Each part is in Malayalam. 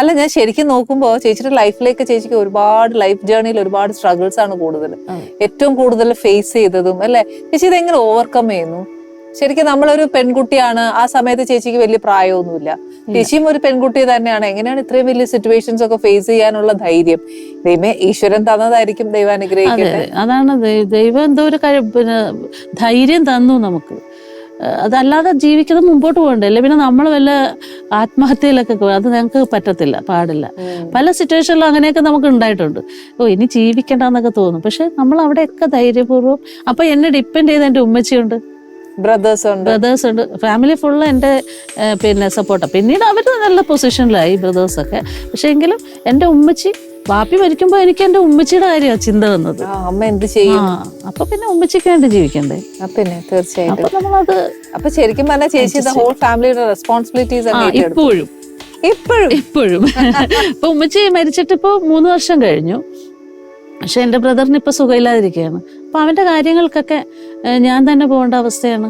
അല്ല ഞാൻ ശരിക്കും നോക്കുമ്പോൾ ചേച്ചിയുടെ ലൈഫിലേക്ക് ചേച്ചിക്ക് ഒരുപാട് ലൈഫ് ജേർണിയിൽ ഒരുപാട് സ്ട്രഗിൾസ് ആണ് കൂടുതൽ. ഏറ്റവും കൂടുതൽ ഫേസ് ചെയ്തതും അല്ലെ? ചേച്ചി ഇതെങ്ങനെ ഓവർകം ചെയ്യുന്നു? ശരിക്കും നമ്മളൊരു പെൺകുട്ടിയാണ് ആ സമയത്ത് ചേച്ചിക്ക് വലിയ പ്രായമൊന്നുമില്ല. ചേച്ചിയും ഒരു പെൺകുട്ടി തന്നെയാണ്. എങ്ങനെയാണ് ഇത്രയും വലിയ സിറ്റുവേഷൻസ് ഒക്കെ ഫേസ് ചെയ്യാനുള്ള ധൈര്യം? ദൈവമേ ഈശ്വരൻ തന്നതായിരിക്കും ദൈവം അനുഗ്രഹിക്കുന്നത് അനുഗ്രഹിക്കട്ടെ അതാണ് ദൈവം എന്തോ ഒരു പിന്നെ ധൈര്യം തന്നു നമുക്ക്. അതല്ലാതെ ജീവിക്കുന്നത് മുമ്പോട്ട് പോകണ്ടേ? അല്ലെ? പിന്നെ നമ്മൾ വല്ല ആത്മഹത്യയിലൊക്കെ അത് ഞങ്ങൾക്ക് പറ്റത്തില്ല പാടില്ല. പല സിറ്റുവേഷനിലും അങ്ങനെയൊക്കെ നമുക്ക് ഉണ്ടായിട്ടുണ്ട്. ഓ ഇനി ജീവിക്കണ്ടെന്നൊക്കെ തോന്നും. പക്ഷെ നമ്മൾ അവിടെയൊക്കെ ധൈര്യപൂർവം അപ്പൊ എന്നെ ഡിപ്പെൻഡ് ചെയ്ത് എന്റെ ഉമ്മച്ചിയുണ്ട്. ബ്രദേഴ്സ് ഉണ്ട്. ബ്രദേഴ്സ് ഉണ്ട്. ഫാമിലി ഫുള്ള് എന്റെ പിന്നെ സപ്പോർട്ടാണ് പിന്നീട് അവർ നല്ല പൊസിഷനിലായി ബ്രദേഴ്സൊക്കെ പക്ഷെ എങ്കിലും എന്റെ ഉമ്മച്ചി വാപ്പി മരിക്കുമ്പോൾ എനിക്ക് എന്റെ ഉമ്മച്ചിയുടെ കാര്യമാണ് ചിന്ത വന്നത്. അമ്മ എന്ത് ചെയ്യും? അപ്പൊ പിന്നെ ഉമ്മച്ചിക്ക് വേണ്ടി ജീവിക്കണ്ടേ? പിന്നെ തീർച്ചയായിട്ടും. അപ്പൊ നമ്മളത് അപ്പൊ ശരിക്കും പറഞ്ഞാൽ ചേച്ചി ഹോൾ ഫാമിലിയുടെ റെസ്പോൺസിബിലിറ്റീസ് ഇപ്പോഴും. ഇപ്പോഴും? ഇപ്പോഴും. ഇപ്പൊ ഉമ്മച്ചി മരിച്ചിട്ട് ഇപ്പൊ മൂന്ന് വർഷം കഴിഞ്ഞു. പക്ഷെ എന്റെ ബ്രദറിന് ഇപ്പൊ സുഖമില്ലാതിരിക്കുകയാണ്. അപ്പൊ അവന്റെ കാര്യങ്ങൾക്കൊക്കെ ഞാൻ തന്നെ പോകേണ്ട അവസ്ഥയാണ്.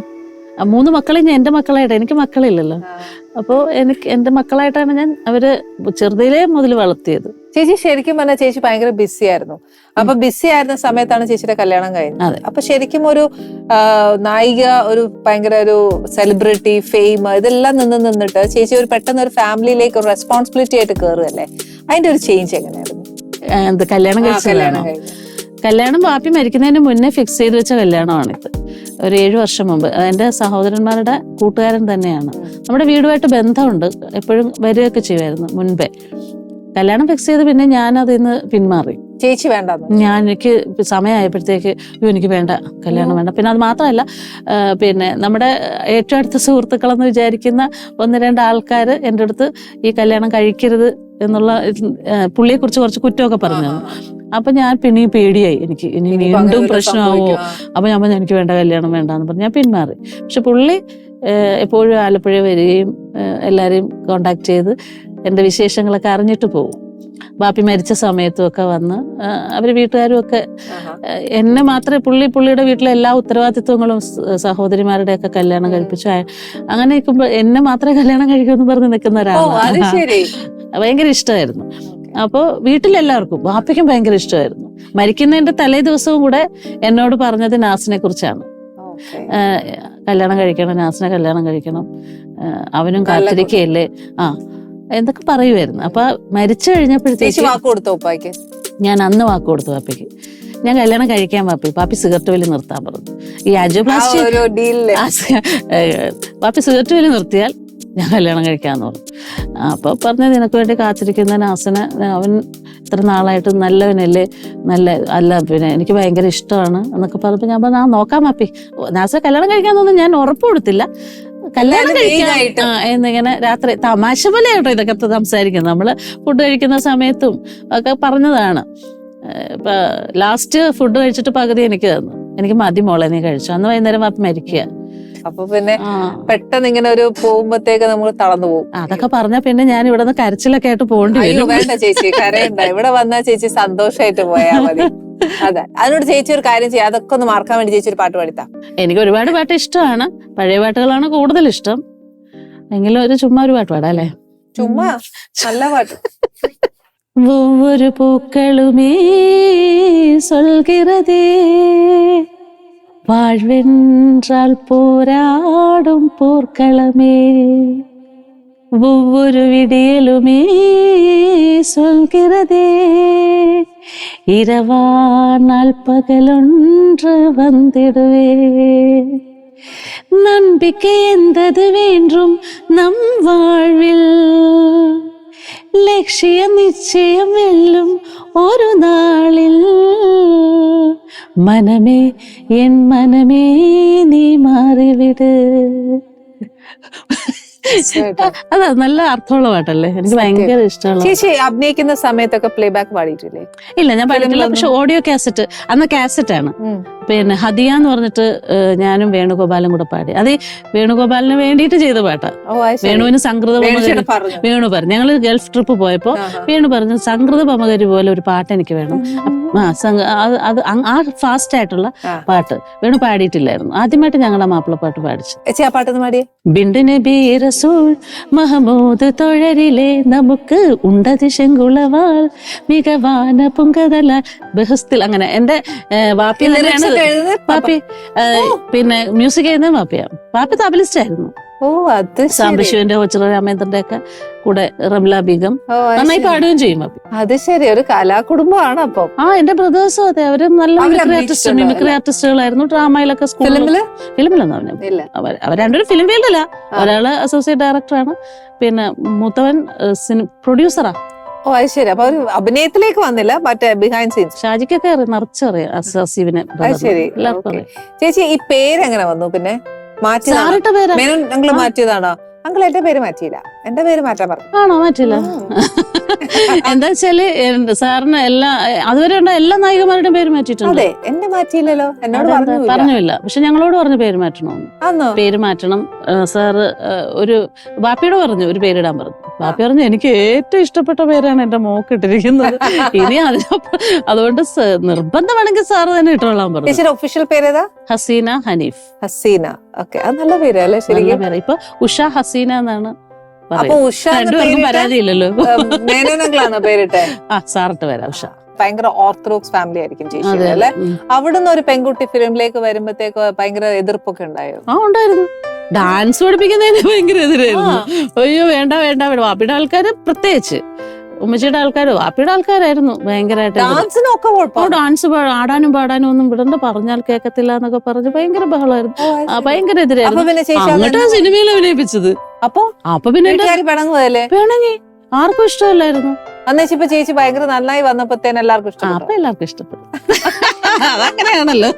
മൂന്ന് മക്കളെ ഞാൻ എന്റെ മക്കളായിട്ട് എനിക്ക് മക്കളില്ലല്ലോ. അപ്പോൾ എനിക്ക് എന്റെ മക്കളായിട്ടാണ് ഞാൻ അവർ ചെറുതിലേ മുതൽ വളർത്തിയത്. ചേച്ചി ശരിക്കും പറഞ്ഞാൽ ചേച്ചി ഭയങ്കര ബിസി ആയിരുന്നു. അപ്പൊ ബിസി ആയിരുന്ന സമയത്താണ് ചേച്ചിയുടെ കല്യാണം കഴിഞ്ഞത്. അപ്പൊ ശരിക്കും ഒരു നായിക ഒരു ഭയങ്കര ഒരു സെലിബ്രിറ്റി ഫെയിം ഇതെല്ലാം നിന്ന് നിന്നിട്ട് ചേച്ചി ഒരു പെട്ടെന്ന് ഒരു ഫാമിലിയിലേക്ക് ഒരു റെസ്പോൺസിബിലിറ്റി ആയിട്ട് കയറുകയല്ലേ അതിന്റെ ഒരു ചേഞ്ച് എങ്ങനെയായിരുന്നു? കല്യാണം കല്യാണം കഴിഞ്ഞു. കല്യാണം പാപ്പി മരിക്കുന്നതിന് മുന്നേ ഫിക്സ് ചെയ്ത് വെച്ച കല്യാണമാണിത്. ഒരു ഏഴു വർഷം മുമ്പ്. എന്റെ സഹോദരന്മാരുടെ കൂട്ടുകാരൻ തന്നെയാണ്. നമ്മുടെ വീടുമായിട്ട് ബന്ധമുണ്ട്. എപ്പോഴും വരികയൊക്കെ ചെയ്യുമായിരുന്നു മുൻപേ. കല്യാണം ഫിക്സ് ചെയ്ത് പിന്നെ ഞാൻ അതിൽ നിന്ന് പിന്മാറി. ചേച്ചി വേണ്ട ഞാൻ എനിക്ക് സമയമായപ്പോഴത്തേക്ക് അയ്യോ എനിക്ക് വേണ്ട കല്യാണം വേണ്ട. പിന്നെ അത് മാത്രമല്ല പിന്നെ നമ്മുടെ ഏറ്റവും അടുത്ത സുഹൃത്തുക്കളെന്ന് വിചാരിക്കുന്ന ഒന്ന് രണ്ട് ആൾക്കാർ എന്റെ അടുത്ത് ഈ കല്യാണം കഴിക്കരുത് എന്നുള്ള പുള്ളിയെ കുറിച്ച് കുറച്ച് കുറ്റമൊക്കെ പറഞ്ഞു. അപ്പൊ ഞാൻ പിന്നെയും പേടിയായി. എനിക്ക് ഇനി വീണ്ടും പ്രശ്നമാവോ? അപ്പൊ ഞാൻ പറഞ്ഞു എനിക്ക് വേണ്ട കല്യാണം വേണ്ടെന്ന് പറഞ്ഞു. ഞാൻ പിന്മാറി. പക്ഷെ പുള്ളി എപ്പോഴും ആലപ്പുഴ വരികയും എല്ലാരെയും കോണ്ടാക്ട് ചെയ്ത് എന്റെ വിശേഷങ്ങളൊക്കെ അറിഞ്ഞിട്ട് പോകും ബാപ്പി മരിച്ച സമയത്തും ഒക്കെ വന്ന് അവർ അവർ വീട്ടുകാരും ഒക്കെ എന്നെ മാത്രമേ പുള്ളി പുള്ളിയുടെ വീട്ടിലെ എല്ലാ ഉത്തരവാദിത്വങ്ങളും സഹോദരിമാരുടെ ഒക്കെ കല്യാണം കഴിപ്പിച്ചു. അങ്ങനെ നിൽക്കുമ്പോൾ എന്നെ മാത്രമേ കല്യാണം കഴിക്കുമെന്ന് പറഞ്ഞ് നിൽക്കുന്ന ഒരാളാണ്. ഭയങ്കര ഇഷ്ടമായിരുന്നു. അപ്പോൾ വീട്ടിലെല്ലാവർക്കും ബാപ്പയ്ക്കും ഭയങ്കര ഇഷ്ടമായിരുന്നു. മരിക്കുന്നതിന്റെ തലേ ദിവസവും കൂടെ എന്നോട് പറഞ്ഞത് നാസിനെ കുറിച്ചാണ്. കല്യാണം കഴിക്കണം നാസിനെ കല്യാണം കഴിക്കണം. അവനും കാത്തിരിക്കയല്ലേ ആ എന്തൊക്കെ പറയുമായിരുന്നു അപ്പൊ മരിച്ചു കഴിഞ്ഞപ്പോഴത്തേക്ക് വാക്ക് കൊടുത്തോ ഉപ്പായ്ക്ക്? ഞാൻ അന്ന് വാക്ക് കൊടുത്തു പാപ്പയ്ക്ക് ഞാൻ കല്യാണം കഴിക്കാൻ പാപ്പി പാപ്പി സിഗരറ്റ് വലി നിർത്താൻ പറഞ്ഞു. ഈ അജോ ആജിയോപ്ലാസ്റ്റി ഒരു ഡീലിൽ. ആ സ- ഏഹ് പാപ്പി സിഗരറ്റ് വലി നിർത്തിയാൽ ഞാൻ കല്യാണം കഴിക്കാന്ന് പറഞ്ഞു. അപ്പോൾ പറഞ്ഞത് നിനക്ക് വേണ്ടി കാത്തിരിക്കുന്ന നാസന് അവൻ ഇത്ര നാളായിട്ട് നല്ലവനല്ലേ? നല്ല അല്ല പിന്നെ എനിക്ക് ഭയങ്കര ഇഷ്ടമാണ് എന്നൊക്കെ പറഞ്ഞപ്പോൾ ഞാൻ പറഞ്ഞു ആ നോക്കാം മാപ്പി നാസ കല്യാണം കഴിക്കാന്നൊന്നും ഞാൻ ഉറപ്പ് കൊടുത്തില്ല. കല്യാണം എന്തായാലും കഴിക്കാം എന്നിങ്ങനെ രാത്രി തമാശ പോലെ കേട്ടോ ഇതൊക്കെ സംസാരിക്കുന്നത്. നമ്മൾ ഫുഡ് കഴിക്കുന്ന സമയത്തും ഒക്കെ പറഞ്ഞതാണ്. ലാസ്റ്റ് ഫുഡ് കഴിച്ചിട്ട് പകുതി എനിക്ക് തന്നു. എനിക്ക് മതി മോളെ നീ കഴിച്ചു. അന്ന് വൈകുന്നേരം പാപ്പ മരിക്കുക. അപ്പൊ പിന്നെ പെട്ടെന്ന് ഇങ്ങനെ ഒരു പോകുമ്പത്തേക്ക് നമ്മൾ തളർന്നു പോകും. അതൊക്കെ പറഞ്ഞ പിന്നെ ഞാൻ ഇവിടെ നിന്ന് കരച്ചിലൊക്കെ ആയിട്ട് പോകേണ്ടി വരും. വേണ്ട ചേച്ചി കരയണ്ട. ഇവിടെ വന്നാ ചേച്ചി സന്തോഷമായിട്ട് പോയാ മതി. അതെ അതിനോട് ചേച്ചി ഒരു കാര്യം ചെയ്യാം അതൊക്കെ ഒന്ന് മറക്കാൻ വേണ്ടി ചേച്ചി ഒരു പാട്ട് പാടിത്താ എനിക്ക് ഒരുപാട് പാട്ട് ഇഷ്ടമാണ് പഴയ പാട്ടുകളാണ് കൂടുതൽ ഇഷ്ടം എങ്കിലും ഒരു ചുമ്മാ ഒരു പാട്ട് പാടാം അല്ലേ ചുമ്മാ നല്ല പാട്ട് ஒவ்வொரு பூக்களுமே சொல்கிறதே வாழ்வென்றால் போராடும் போர்க்களமே ஒவ்வொரு விடியலுமே சொல்கிறதே இரவானால் பகலொன்று வந்திடுவே. நம்பிக்கை எந்தது வேண்டும் நம் வாழ்வில்? லட்சியம் நிச்சயம் வெல்லும் ஒரு நாளில். மனமே என் மனமே நீ மாறிவிடு. അതാ നല്ല അർത്ഥമുള്ള പാട്ടല്ലേ? എനിക്ക് ഭയങ്കര ഇഷ്ടമുള്ള ചേച്ചി അഭിനയിക്കുന്ന സമയത്തൊക്കെ പ്ലേ ബാക്ക് പാടിയിട്ടില്ലേ? ഇല്ല ഞാൻ പാടിയിട്ടില്ല. പക്ഷെ ഓഡിയോ കാസറ്റ് അന്ന് കാസറ്റ് ആണ്. പിന്നെ ഹദിയ എന്ന് പറഞ്ഞിട്ട് ഞാനും വേണുഗോപാലും കൂടെ പാടി. അത് വേണുഗോപാലിന് വേണ്ടിയിട്ട് ചെയ്ത പാട്ടാ. വേണുവിന് സംഗൃത വേണു പറഞ്ഞു. ഞങ്ങൾ ഗൾഫ് ട്രിപ്പ് പോയപ്പോ വേണു പറഞ്ഞു സംഗൃത പമകരി പോലെ ഒരു പാട്ട് എനിക്ക് വേണം. അത് ആ ഫാസ്റ്റ് ആയിട്ടുള്ള പാട്ട്. വേണു പാടിയിട്ടില്ലായിരുന്നു. ആദ്യമായിട്ട് ഞങ്ങളുടെ മാപ്പിളപ്പാട്ട് പാടിച്ചു. ചേച്ചി ആ പാട്ടൊന്ന് പാടിയേ. ബിണ്ട് നബി റസൂൽ മഹമൂദ് തൊഴരിലെ നമുക്ക് ഉണ്ടത് ശങ്കുളവാൾ മികവാന പുങ്കതല ബഹസ്തിൽ അങ്ങനെ. എന്റെ വാപ്പിയാണ് വാപ്പി പിന്നെ മ്യൂസിക് ചെയ്യുന്നത് വാപ്പിയാണ്. വാപ്പി തബലിസ്റ്റ് ആയിരുന്നു ഓ അത്. സാംബശിവന്റെ ഒച്ചിറ രാമേന്ദ്രന്റെ ഒക്കെ കൂടെ റംല ബീഗം നന്നായി പാടുകയും ചെയ്യും അത് ശരി ഒരു കലാകുടുംബമാണ് അപ്പൊ. ആ എന്റെ ബ്രദേഴ്സും അതെ അവർ നല്ല അവർ മിമിക്രി ആർട്ടിസ്റ്റ് മിമിക്രി ആർട്ടിസ്റ്റുകളായിരുന്നു. ഡ്രാമയിലൊക്കെ സ്കൂളിൽ ഫിലിമിൽ? ഫിലിമിലൊന്നും ഇല്ല. അവർ രണ്ടുപേരും ഫിലിം ഫീൽഡില്ല ആ. ഒരാൾ അസോസിയേറ്റ് ഡയറക്ടറാണ്. പിന്നെ മൂത്തവൻ പ്രൊഡ്യൂസറാ. ഓ അത് ശരി. അപ്പൊ അഭിനയത്തിലേക്ക് വന്നില്ല മറ്റേ ബിഹൈൻഡ് സീൻസ് ഷാജിക്കൊക്കെ നിറച്ചറിയാം അസീവിനെ ശരി. ചേച്ചി ഈ പേര് എങ്ങനെ വന്നു പിന്നെ? മാറ്റിയതാണോ. സാറിട്ട പേരാ? മേനോൻ അങ്കിൾ മാറ്റിയതാണോ? അങ്കിൾ എന്റെ പേര് മാറ്റിയില്ല. എന്റെ പേര് മാറ്റാൻ പറഞ്ഞു. ആണോ? മാറ്റില്ല എന്താ വെച്ചാൽ സാറിന് എല്ലാ അതുവരെ ഉണ്ട എല്ലാ നായികമാരുടെയും പേര് മാറ്റിയിട്ടുണ്ട്. അതെ എന്റെ മാറ്റിയില്ലല്ലോ. എന്നോട് പറഞ്ഞു പറഞ്ഞില്ല പക്ഷെ ഞങ്ങളോട് പറഞ്ഞു പേര് മാറ്റണമെന്ന് പേര് മാറ്റണം. സാറ് ഒരു ബാപ്പിയോട് പറഞ്ഞു ഒരു പേരിടാൻ പറഞ്ഞു. ബാപ്പി പറഞ്ഞു എനിക്ക് ഏറ്റവും ഇഷ്ടപ്പെട്ട പേരാണ് എന്റെ മോക്ക് ഇട്ടിരിക്കുന്നത്. ഇനി അതിനൊപ്പം അതുകൊണ്ട് നിർബന്ധമാണെങ്കിൽ സാറ് തന്നെ ഇട്ടോളാൻ പറഞ്ഞു. ഒഫീഷ്യൽ പേരേതാ? ഹസീന ഹനീഫ്. ഹസീന. ഓക്കെ അത് നല്ല പേരല്ലേ ശരിക്കും? പേര്. ഇപ്പൊ ഉഷ ഹസീന എന്നാണ് അപ്പൊ ഉഷ പരാതിയില്ലല്ലോ. പേരിട്ട്? ആ സാറിട്ട് വരാം ഉഷ. ഭയങ്കര ഓർത്തഡോക്സ് ഫാമിലി ആയിരിക്കും ചേച്ചി അല്ലെ. അവിടുന്ന് ഒരു പെൺകുട്ടി ഫിലിമിലേക്ക് വരുമ്പോഴത്തേക്ക് ഭയങ്കര എതിർപ്പൊക്കെ ഉണ്ടായോ? ആ ഉണ്ടായിരുന്നു. ഡാൻസ് പഠിപ്പിക്കുന്നതിന് ഭയങ്കര എതിരായിരുന്നു. അയ്യോ വേണ്ട വേണ്ട വേണ്ട. വാപ്പിയുടെ ആൾക്കാര് പ്രത്യേകിച്ച്. ഉമ്മച്ചിയുടെ ആൾക്കാര് വാപ്പിയുടെ ആൾക്കാരായിരുന്നു ഭയങ്കരമായിട്ട്. ഡാൻസിനൊക്കെ ഡാൻസ് ആടാനും പാടാനും ഒന്നും വിടണ്ട. പറഞ്ഞാൽ കേൾക്കത്തില്ല എന്നൊക്കെ പറഞ്ഞ് ഭയങ്കര ബഹളമായിരുന്നു ഭയങ്കര എതിരായിരുന്നു. അങ്ങോട്ടാ? സിനിമയിൽ അഭിനയിപ്പിച്ചത്. അപ്പൊ? അപ്പൊ പിന്നെ ആർക്കും ഇഷ്ടമല്ലായിരുന്നു. അന്നേച്ചിപ്പോ ചേച്ചി ഭയങ്കര നന്നായി വന്നപ്പോഴത്തേന് എല്ലാവർക്കും ഇഷ്ടം അപ്പൊ എല്ലാവർക്കും ഇഷ്ടപ്പെടും അതങ്ങനെയാണല്ലോ.